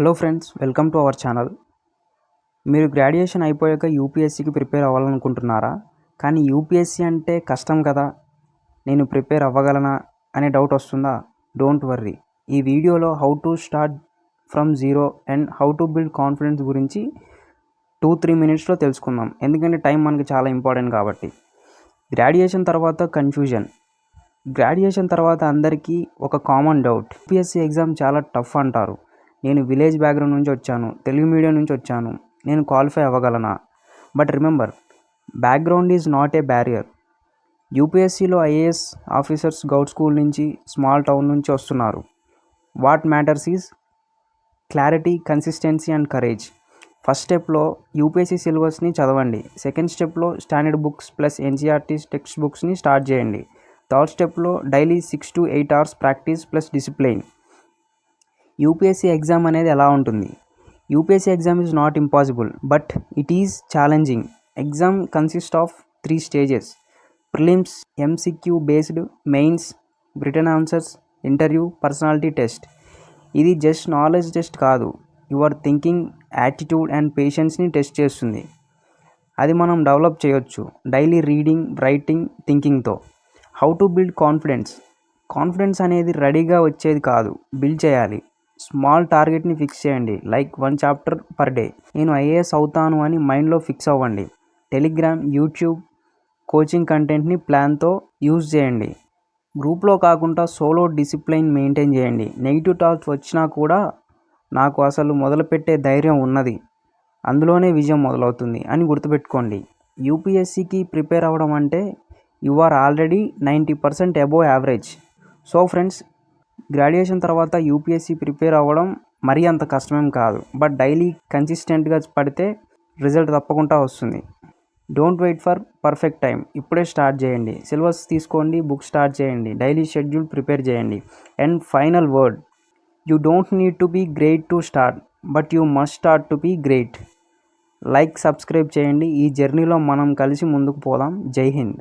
Hello friends welcome to our channel. మీరు graduation అయిపోయాక యూపీఎస్సీకి ప్రిపేర్ అవ్వాలనుకుంటున్నారా? కానీ యూపీఎస్సీ అంటే కష్టం కదా. నేను ప్రిపేర్ అవ్వగలనా అనే డౌట్ వస్తుందా? Don't worry. ఈ వీడియోలో how to start from zero and how to build confidence గురించి టూ త్రీ మినిట్స్లో తెలుసుకుందాం. ఎందుకంటే టైం మనకి చాలా ఇంపార్టెంట్ కాబట్టి. గ్రాడ్యుయేషన్ తర్వాత కన్ఫ్యూజన్. గ్రాడ్యుయేషన్ తర్వాత అందరికీ ఒక కామన్ డౌట్. యూపీఎస్సీ ఎగ్జామ్ చాలా టఫ్ అంటారు. నేను విలేజ్ బ్యాక్గ్రౌండ్ నుంచి వచ్చాను తెలుగు మీడియం నుంచి వచ్చాను. నేను qualify అవ్వగలనా? But remember background is not a barrier. యూపీఎస్సీలో IAS officers govt school నుంచి స్మాల్ టౌన్ నుంచి వస్తున్నారు. What matters is? Clarity consistency and courage. First స్టెప్లో యూపీఎస్సీ సిలబస్ని చదవండి. సెకండ్ స్టెప్లో standard books plus NCERT text బుక్స్ని start చేయండి. థర్డ్ స్టెప్లో daily six to eight hours practice plus discipline. UPSC exam అనేది ఎలా ఉంటుంది? UPSC exam is not impossible but it is challenging exam consist of three stages prelims MCQ based mains written answers interview personality test ఇది just knowledge test కాదు. Your thinking attitude and పేషెన్స్ని test చేస్తుంది. అది మనం develop చేయొచ్చు. Daily reading writing థింకింగ్తో how to build confidence confidence అనేది రెడీగా వచ్చేది కాదు. బిల్డ్ చేయాలి. స్మాల్ టార్గెట్ని ఫిక్స్ చేయండి. Like one chapter per day. నేను ఐఏఎస్ అవుతాను అని మైండ్లో ఫిక్స్ అవ్వండి. టెలిగ్రామ్ యూట్యూబ్ కోచింగ్ కంటెంట్ని ప్లాన్తో యూజ్ చేయండి. గ్రూప్లో కాకుండా సోలో డిసిప్లైన్ మెయింటైన్ చేయండి. నెగిటివ్ థాట్స్ వచ్చినా కూడా నాకు అసలు మొదలుపెట్టే ధైర్యం ఉన్నది. అందులోనే విజయం మొదలవుతుంది అని గుర్తుపెట్టుకోండి. యూపీఎస్సికి ప్రిపేర్ అవ్వడం అంటే you are already ninety percent above average. So friends graduation తర్వాత యూపీఎస్సీ ప్రిపేర్ అవ్వడం మరీ అంత కష్టమేం కాదు. బట్ డైలీ కన్సిస్టెంట్గా పడితే రిజల్ట్ తప్పకుండా వస్తుంది. Don't wait for perfect time ఇప్పుడే స్టార్ట్ చేయండి. సిలబస్ తీసుకోండి బుక్ స్టార్ట్ చేయండి. డైలీ షెడ్యూల్ ప్రిపేర్ చేయండి. And final word you don't need to be great to start but you must start to be great like subscribe చేయండి. ఈ జర్నీలో మనం కలిసి ముందుకు పోదాం. జై హింద్